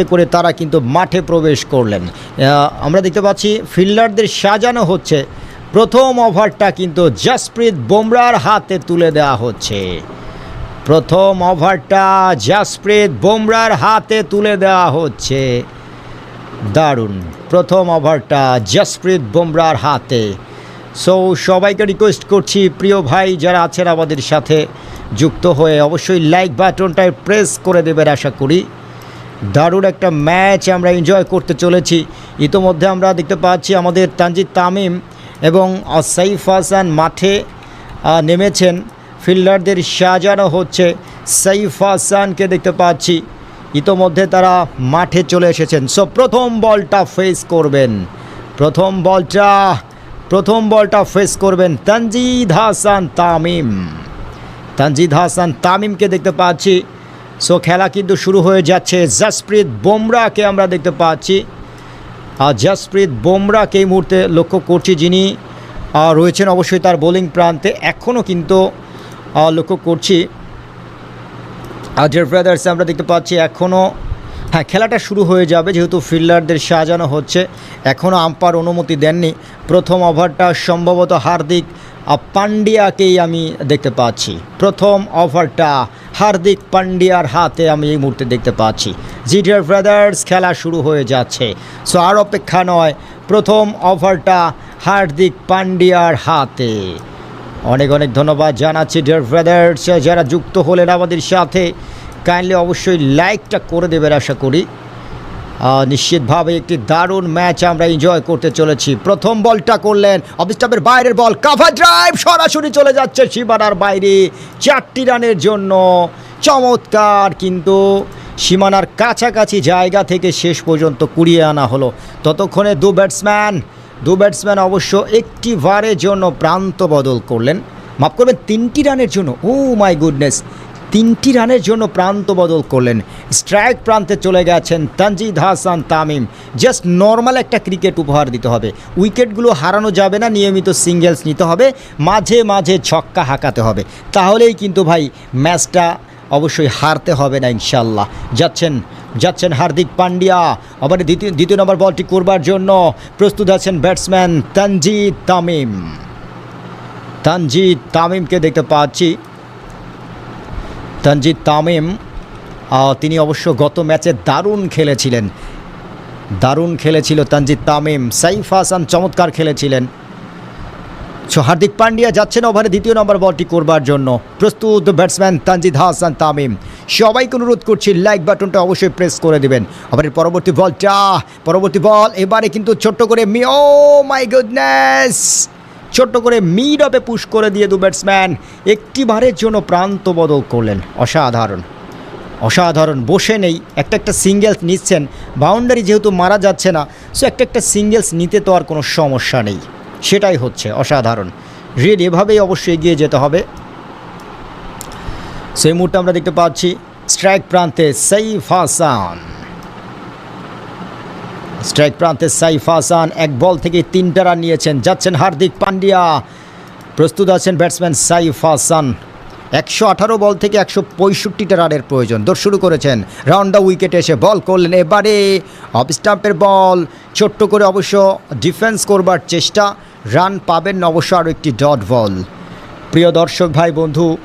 আস্তে করে তারা কিন্তু মাঠে প্রবেশ করলেন। আমরা দেখতে পাচ্ছি ফিল্ডারদের সাজানো হচ্ছে। প্রথম ওভারটা কিন্তু জাসপ্রীত বুমরার হাতে তুলে দেওয়া হচ্ছে। প্রথম ওভারটা জাসপ্রীত বুমরার হাতে তুলে দেওয়া হচ্ছে। দারুণ। প্রথম ওভারটা জসপ্রীত বুমরার হাতে। সো সবাইকে রিকোয়েস্ট করছি, প্রিয় ভাই যারা আছেন আমাদের সাথে যুক্ত হয়ে অবশ্যই লাইক বাটনটায় প্রেস করে দেবেন, আশা করি। দারুণ একটা ম্যাচ আমরা এনজয় করতে চলেছি। ইতোমধ্যে আমরা দেখতে পাচ্ছি আমাদের তানজিদ তামিম এবং সাইফ হাসান মাঠে নেমেছেন। ফিল্ডারদের সাজানো হচ্ছে। সাইফ হাসানকে দেখতে পাচ্ছি। ইতোমধ্যে তারা মাঠে চলে এসেছেন। সো প্রথম বলটা ফেস করবেন। প্রথম বলটা প্রথম বলটা ফেস করবেন তানজিদ হাসান তামিম। তানজিদ হাসান তামিমকে দেখতে পাচ্ছি। সো খেলা কিন্তু শুরু হয়ে যাচ্ছে। জাসপ্রীত বুমরাকে আমরা দেখতে পাচ্ছি। আর জাসপ্রীত বুমরাকে এই মুহূর্তে লক্ষ্য করছি যিনি রয়েছেন অবশ্যই তার বোলিং প্রান্তে। এখনও কিন্তু লক্ষ্য করছি। আজের ব্রাদার্স আমরা দেখতে পাচ্ছি এখনও হ্যাঁ খেলাটা শুরু হয়ে যাবে যেহেতু ফিল্ডারদের সাজানো হচ্ছে। এখনও আম্পার অনুমতি দেননি। প্রথম ওভারটা সম্ভবত হার্দিক পান্ডিয়াকেই আমি দেখতে পাচ্ছি। প্রথম ওভারটা হার্দিক পান্ডিয়ার হাতে আমি এই মুহূর্তে দেখতে পাচ্ছি। জিডিয়ার ব্রাদার্স, খেলা শুরু হয়ে যাচ্ছে। সো আর অপেক্ষা নয়, প্রথম ওভারটা হার্দিক পান্ডিয়ার হাতে। অনেক অনেক ধন্যবাদ জানাচ্ছি ডিয়ার ব্রাদার্স। যারা যুক্ত হলেন আমাদের সাথে, কাইন্ডলি অবশ্যই লাইকটা করে দেবেন, আশা করি। নিশ্চিতভাবে একটি দারুণ ম্যাচ আমরা এনজয় করতে চলেছি। প্রথম বলটা করলেন অবিস্টাপের বাইরের বল। কাভার ড্রাইভ সরাসরি চলে যাচ্ছে সীমানার বাইরে। চারটি রানের জন্য চমৎকার কিন্তু সীমানার কাছাকাছি জায়গা থেকে শেষ পর্যন্ত কুড়িয়ে আনা হলো। ততক্ষণে দু ব্যাটসম্যান দু ব্যাটসম্যান অবশ্য একটি ভারের জন্য প্রান্ত বদল করলেন। মাফ করবেন, তিনটি রানের জন্য। ও মাই গুডনেস তিনটি রানের জন্য প্রান্ত বদল করলেন। স্ট্রাইক প্রান্তে চলে গেছেন তানজিদ হাসান তামিম। জাস্ট নর্মাল একটা ক্রিকেট উপহার দিতে হবে। উইকেটগুলো হারানো যাবে না, নিয়মিত সিঙ্গেলস নিতে হবে। মাঝে মাঝে ছক্কা হাঁকাতে হবে। তাহলেই কিন্তু ভাই ম্যাচটা অবশ্যই হারতে হবে না ইনশাল্লাহ যাচ্ছেন যাচ্ছেন হার্দিক পান্ডিয়া। আবার দ্বিতীয় দ্বিতীয় নম্বর বলটি করবার জন্য প্রস্তুত আছেন ব্যাটসম্যান তানজিদ তামিম। তানজিদ তামিমকে দেখতে পাচ্ছি। তানজিদ তামিম তিনি অবশ্য গত ম্যাচে দারুণ খেলেছিলেন। দারুণ খেলেছিল তানজিদ তামিম, সাইফ হাসান চমৎকার খেলেছিলেন। সো হার্দিক পান্ডিয়া যাচ্ছেন ওভারে দ্বিতীয় নম্বর বলটি করবার জন্য। প্রস্তুত ব্যাটসম্যান তানজিদ হাসান তামিম। সবাইকে অনুরোধ করছি, লাইক বাটনটা অবশ্যই প্রেস করে দেবেন। ওভারের পরবর্তী বলটা, পরবর্তী বল, এবারে কিন্তু ছোট্ট করে মি ও মাই গুডনেস। ছোট্ট করে মিড অপে পুশ করে দিয়ে দু ব্যাটসম্যান একটি বারের জন্য প্রান্ত বদল করলেন। অসাধারণ। অসাধারণ। বসে নেই। একটা একটা সিঙ্গেলস নিচ্ছেন। বাউন্ডারি যেহেতু মারা যাচ্ছে না সো একটা একটা সিঙ্গেলস নিতে তো আর কোনো সমস্যা নেই। সেটাই হচ্ছে অসাধারণ। রিয়েল এভাবেই অবশ্যই এগিয়ে যেতে হবে। সেই মুহূর্তে আমরা দেখতে পাচ্ছি স্ট্রাইক প্রান্তে সাইফ হাসান। স্ট্রাইক প্রান্তে সাইফ হাসান এক বল থেকে তিনটা রান নিয়েছেন। যাচ্ছেন হার্দিক পান্ডিয়া। প্রস্তুত আছেন ব্যাটসম্যান সাইফ হাসান। একশো আঠারো বল থেকে একশো পঁয়ষট্টিটা রানের প্রয়োজন। দৌড় শুরু করেছেন। রাউন্ড দ্য উইকেটে এসে বল করলেন। এবারে অফ স্টাম্পের বল। ছোট্ট করে অবশ্য ডিফেন্স করবার চেষ্টা। রান পাবেন অবশ্য আরও একটি ডট বল। প্রিয় দর্শক, ভাই, বন্ধু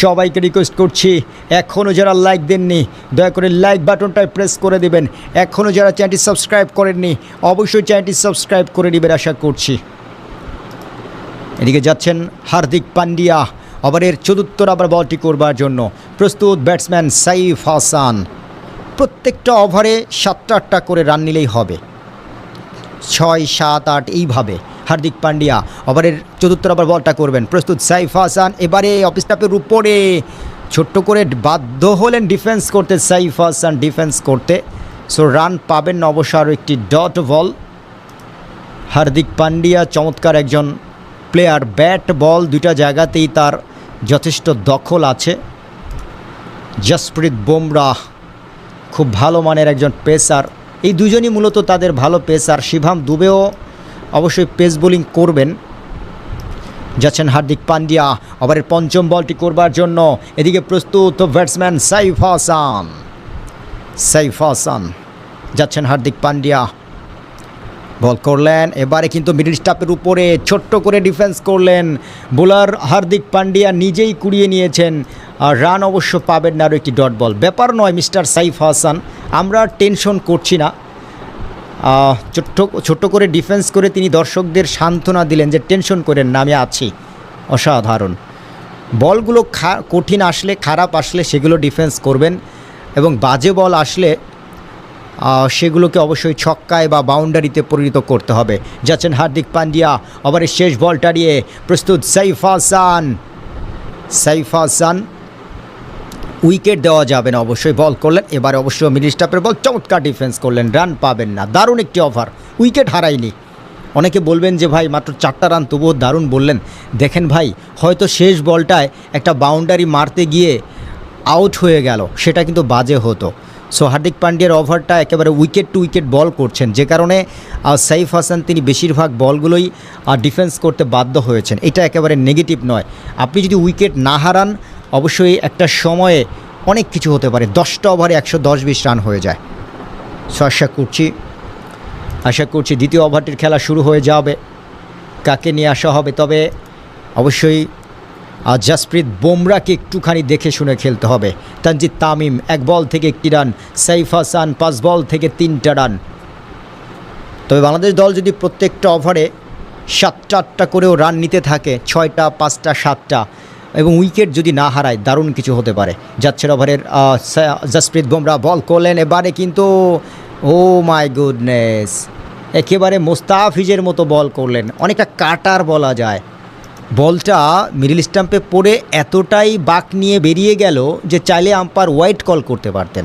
সবাইকে রিকোয়েস্ট করছি এখনও যারা লাইক দেননি, দয়া করে লাইক বাটনটায় প্রেস করে দেবেন। এখনও যারা চ্যানেলটি সাবস্ক্রাইব করেননি, অবশ্যই চ্যানেলটি সাবস্ক্রাইব করে নেবেন আশা করছি। এদিকে যাচ্ছেন হার্দিক পান্ডিয়া ওভারের চতুর্থ আবার বলটি করবার জন্য। প্রস্তুত ব্যাটসম্যান সাইফ হাসান। প্রত্যেকটা ওভারে সাতটা আটটা করে রান নিলেই হবে। ছয়, সাত, আট, এইভাবে। হার্দিক পান্ডিয়া। ওভারের চতুর্থ ওভার বলটা করবেন। প্রস্তুত সাইফ হাসান। এবারে অফ স্টাফের উপরে ছোট্ট করে বাধ্য হলেন ডিফেন্স করতে সাইফ হাসান। ডিফেন্স করতে। সো রান পাবেন না অবশ্য আরও একটি ডট বল হার্দিক পান্ডিয়া চমৎকার একজন প্লেয়ার ব্যাট বল দুইটা জায়গাতেই তার যথেষ্ট দখল আছে। জসপ্রীত বুমরাহ খুব ভালো মানের একজন পেসার। এই দুজনই মূলত তাদের ভালো পেসার। শিভাম দুবেও অবশ্যই পেস বোলিং করবেন। যাচ্ছেন হার্দিক পান্ডিয়া। ওভারের পঞ্চম বলটি করবার জন্য এদিকে প্রস্তুত ব্যাটসম্যান সাইফ হাসান। সাইফ হাসান, যাচ্ছেন হার্দিক পান্ডিয়া। বল করলেন, এবারে কিন্তু মিডল স্টাপের উপরে ছোট্ট করে ডিফেন্স করলেন বোলার হার্দিক পান্ডিয়া, নিজেই কুড়িয়ে নিয়েছেন। আর রান অবশ্য পাবেন না আরও একটি ডট বল। ব্যাপার নয়, মিস্টার সাইফ হাসান, আমরা টেনশন করছি না। ছোট্ট ছোট্ট করে ডিফেন্স করে তিনি দর্শকদের সান্ত্বনা দিলেন যে টেনশন করেন না, আমি আছি। অসাধারণ। বলগুলো কঠিন আসলে, খারাপ আসলে সেগুলো ডিফেন্স করবেন এবং বাজে বল আসলে সেগুলোকে অবশ্যই ছক্কায় বা বাউন্ডারিতে পরিণত করতে হবে। যাচ্ছেন হার্দিক পান্ডিয়া, ওভারের শেষ বলটা দিয়ে প্রস্তুত সাইফ হাসান। সাইফ হাসান উইকেট দেওয়া যাবে না। অবশ্যই বল করলেন। এবার অবশ্য মিডিল স্টাপের বল চমৎকার ডিফেন্স করলেন। রান পাবেন না। দারুণ একটি ওভার উইকেট হারায়নি। অনেকে বলবেন যে, ভাই, মাত্র চারটা রান তবুও দারুণ বললেন। দেখেন ভাই, হয়তো শেষ বলটায় একটা বাউন্ডারি মারতে গিয়ে আউট হয়ে গেল। সেটা কিন্তু বাজে হতো। সো হার্দিক পান্ডিয়ার ওভারটা একেবারে উইকেট টু উইকেট বল করছেন। যে কারণে সাইফ হাসান তিনি বেশিরভাগ বলগুলোই ডিফেন্স করতে বাধ্য হয়েছেন। এটা একেবারে নেগেটিভ নয়। আপনি যদি উইকেট না হারান অবশ্যই একটা সময়ে অনেক কিছু হতে পারে। দশটা ওভারে একশো দশ বিশ রান হয়ে যায়। সো আশা করছি আশা করছি দ্বিতীয় ওভারটির খেলা শুরু হয়ে যাবে। কাকে নিয়ে আসা হবে? তবে অবশ্যই আর জাসপ্রীত বুমরাকে একটুখানি দেখে শুনে খেলতে হবে। তানজিদ তামিম, এক বল থেকে একটি রান সাইফ হাসান, পাঁচ বল থেকে তিনটা রান তবে বাংলাদেশ দল যদি প্রত্যেকটা ওভারে সাতটা আটটা করেও রান নিতে থাকে, ছয়টা, পাঁচটা, সাতটা এবং উইকেট যদি না হারায়, দারুণ কিছু হতে পারে। যাচ্ছেন ওভারের সা- বুমরা বল করলেন। এবারে কিন্তু, ও মাই গুডনেস, একেবারে মোস্তাফিজের মতো বল করলেন। অনেকটা কাটার বলা যায়। বলটা মিডিল স্টাম্পে পড়ে এতটাই বাক নিয়ে বেরিয়ে গেল যে চাইলে আম্পার হোয়াইট কল করতে পারতেন।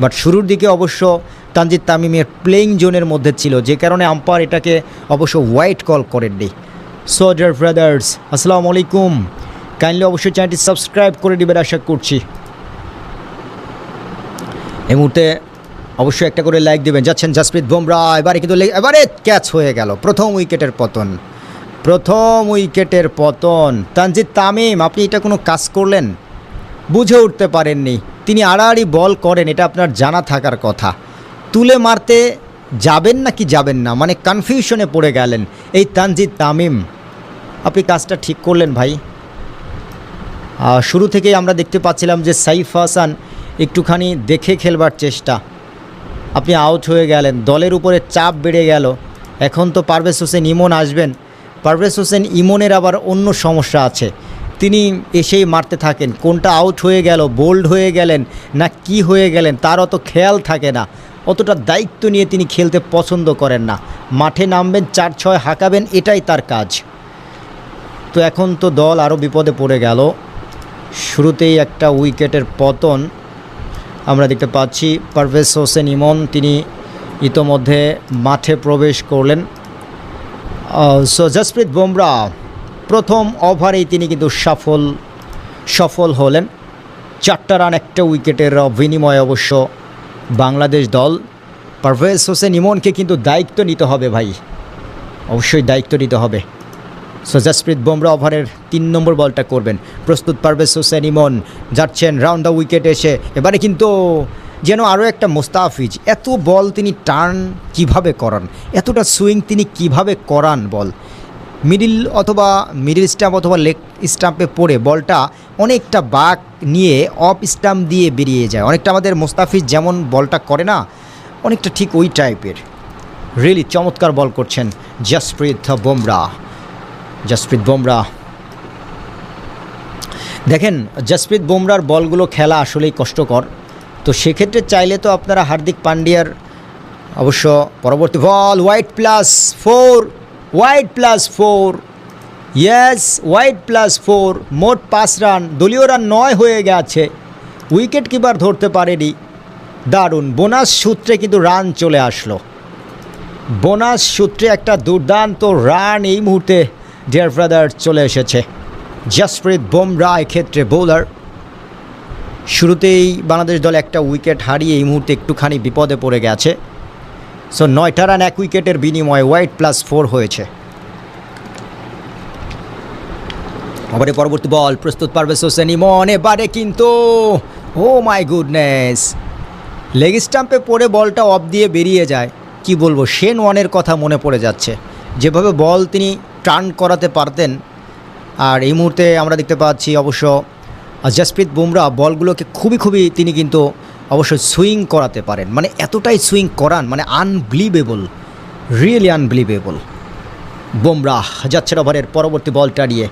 বাট শুরুর দিকে অবশ্য তানজিদ তামিমের প্লেইং জোনের মধ্যে ছিল, যে কারণে আম্পায়ার এটাকে অবশ্য হোয়াইট কল করেননি। সো ডিয়ার ব্রাদার্স, আসসালামু আলাইকুম। কাইন্ডলি অবশ্যই চ্যানেলটি সাবস্ক্রাইব করে দিবেন, আশা করছি। এই মুহূর্তে অবশ্যই একটা করে লাইক দেবেন। যাচ্ছেন জাসপ্রীত বুমরা। এবারে কিন্তু এবারে ক্যাচ হয়ে গেল। প্রথম উইকেটের পতন। প্রথম উইকেটের পতন। তানজিদ তামিম, আপনি এটা কোনো কাজ করলেন? বুঝে উঠতে পারেননি। তিনি আড়াআড়ি বল করেন, এটা আপনার জানা থাকার কথা। তুলে মারতে যাবেন না কি যাবেন না? মানে কনফিউশনে পড়ে গেলেন এই তানজিদ তামিম। আপনি কাজটা ঠিক করলেন ভাই। শুরু থেকেই আমরা দেখতে পাচ্ছিলাম যে সাইফ হাসান একটুখানি দেখে খেলবার চেষ্টা। আপনি আউট হয়ে গেলেন, দলের উপরে চাপ বেড়ে গেল। এখন তো পারভেজ হোসেন ইমন আসবেন। পারভেজ হোসেন ইমনের আবার অন্য সমস্যা আছে। তিনি এসেই মারতে থাকেন। কোনটা আউট হয়ে গেল বোল্ড হয়ে গেলেন না কি হয়ে গেলেন, তার অত খেয়াল থাকে না। অতটা দায়িত্ব নিয়ে তিনি খেলতে পছন্দ করেন না। মাঠে নামবেন চার ছয় হাঁকাবেন, এটাই তার কাজ। তো এখন তো দল আরও বিপদে পড়ে গেল। শুরুতেই একটা উইকেটের পতন আমরা দেখতে পাচ্ছি। পারভেজ হোসেন ইমন, তিনি ইতোমধ্যে মাঠে প্রবেশ করলেন। সো জসপ্রীত বুমরা, প্রথম ওভারেই তিনি কিন্তু সফল সফল হলেন। চারটা রান, একটা উইকেটের বিনিময়ে অবশ্য বাংলাদেশ দল। পারভেজ হোসেন ইমনকে কিন্তু দায়িত্ব নিতে হবে ভাই। অবশ্যই দায়িত্ব নিতে হবে। সো জাসপ্রীত বুমরা ওভারের তিন নম্বর বলটা করবেন। প্রস্তুত পারভেজ হোসেন ইমন, যাচ্ছেন রাউন্ড দ্য উইকেট এসে। এবারে কিন্তু যেন আরও একটা মোস্তাফিজ, এত বল তিনি টার্ন কীভাবে করান? এতটা সুইং তিনি কীভাবে করান বল? মিডিল অথবা মিডিল স্টাম্প অথবা লেগ স্টাম্পে পড়ে বলটা অনেকটা বাক নিয়ে অফ স্টাম্প দিয়ে বেরিয়ে যায়। অনেকটা আমাদের মোস্তাফিজ যেমন বলটা করে না, অনেকটা ঠিক ওই টাইপের রিয়েলি চমৎকার বল করছেন জসপ্রীত বুমরা। জসপ্রীত বুমরা। দেখেন, জসপ্রীত বুমরার বলগুলো খেলা আসলেই কষ্টকর। তো সেক্ষেত্রে চাইলে তো আপনারা হার্দিক পান্ডিয়ার অবশ্য পরবর্তী ball wide plus four wide plus four yes wide plus four মোট পাঁচ রান, দলীয় রান নয় হয়ে গেছে। উইকেট কিপার ধরতে পারেনি। দারুণ, বোনাস সূত্রে কিন্তু রান চলে আসলো। বোনাস সূত্রে একটা দুর্দান্ত রান এই মুহূর্তে ডিয়ার ব্রাদার চলে এসেছে। জসপ্রীত বুমরা এক্ষেত্রে বোলার শুরুতেই বাংলাদেশ দল একটা উইকেট হারিয়ে এই মুহূর্তে একটুখানি বিপদে পড়ে গেছে। সো নয়টা রান এক উইকেটের বিনিময়ে হোয়াইট প্লাস ফোর হয়েছে। আবার পরবর্তী বল প্রস্তুত পারবে হোসেন ইমন এবারে কিন্তু, ও মাই গুডনেস লেগ স্টাম্পে পড়ে বলটা অফ দিয়ে বেরিয়ে যায়। কি বলব শেন ওয়ানের কথা মনে পড়ে যাচ্ছে। যেভাবে বল তিনি টার্ন করাতে পারতেন। আর এই মুহূর্তে আমরা দেখতে পাচ্ছি অবশ্য জসপ্রীত বুমরা বলগুলোকে খুবই খুবই তিনি কিন্তু অবশ্যই সুইং করাতে পারেন। মানে এতটাই সুইং করান মানে আনবিলিভেবল রিয়েলি আনবিলিভেবল বুমরাহ যাচ্ছেন ওভারের পরবর্তী বলটা নিয়ে।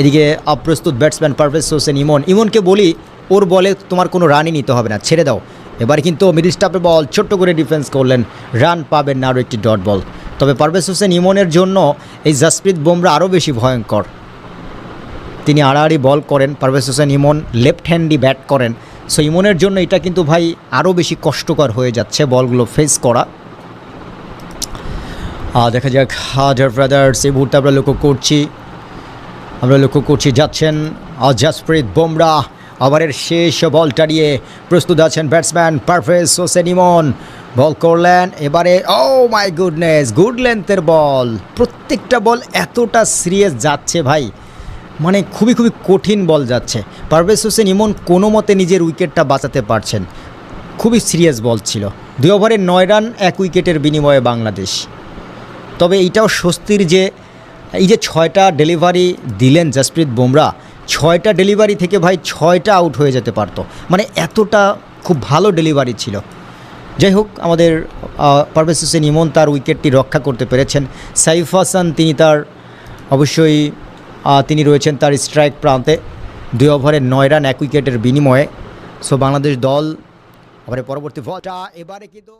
এদিকে অপ্রস্তুত ব্যাটসম্যান পারভেজ হোসেন ইমন। ইমনকে বলি, ওর বলে তোমার কোনো রানই নিতে হবে না, ছেড়ে দাও। এবার কিন্তু মিডিল স্টাপের বল ছোট্ট করে ডিফেন্স করলেন। রান পাবেন না আরও একটি ডট বল তবে পারভেজ হোসেন ইমনের জন্য এই জাসপ্রীত বুমরা আরও বেশি ভয়ঙ্কর। তিনি আড়াআড়ি বল করেন, Parvez Hossain Emon left handy bat করেন। সো ইমনের জন্য এটা কিন্তু ভাই আরও বেশি কষ্টকর হয়ে যাচ্ছে বলগুলো ফেস করা। দেখা যাক হাজার ব্রাদার্স এই মুহূর্তে আমরা লক্ষ্য করছি, আমরা লক্ষ্য করছি যাচ্ছেন জাসপ্রীত বুমরা। ওভারের শেষ বলটা নিয়ে প্রস্তুত আছেন ব্যাটসম্যান পারভেজ হোসেন ইমন। বল করলেন, এবারে ও মাই গুডনেস গুড লেন্থের বল। প্রত্যেকটা বল এতটা সিরিয়াস যাচ্ছে ভাই। মানে খুবই খুবই কঠিন বল যাচ্ছে। পারভেজ হোসেন ইমন কোনো মতে নিজের উইকেটটা বাঁচাতে পারছেন। খুবই সিরিয়াস বল ছিল। দুই ওভারে নয় রান, এক উইকেটের বিনিময়ে বাংলাদেশ। তবে এইটাও স্বস্তির যে, এই যে ছয়টা ডেলিভারি দিলেন জসপ্রীত বুমরা, ছয়টা ডেলিভারি থেকে ভাই ছয়টা আউট হয়ে যেতে পারতো। মানে এতটা খুব ভালো ডেলিভারি ছিল। যাই হোক আমাদের পারভেজ হোসেন ইমন তার উইকেটটি রক্ষা করতে পেরেছেন। সাইফ হাসান, তিনি তার, অবশ্যই তিনি রয়েছেন তার স্ট্রাইক প্রান্তে। দুই ওভারে নয় রান, এক উইকেটের বিনিময়ে। সো, বাংলাদেশ দল আবার পরবর্তী এবারে কিন্তু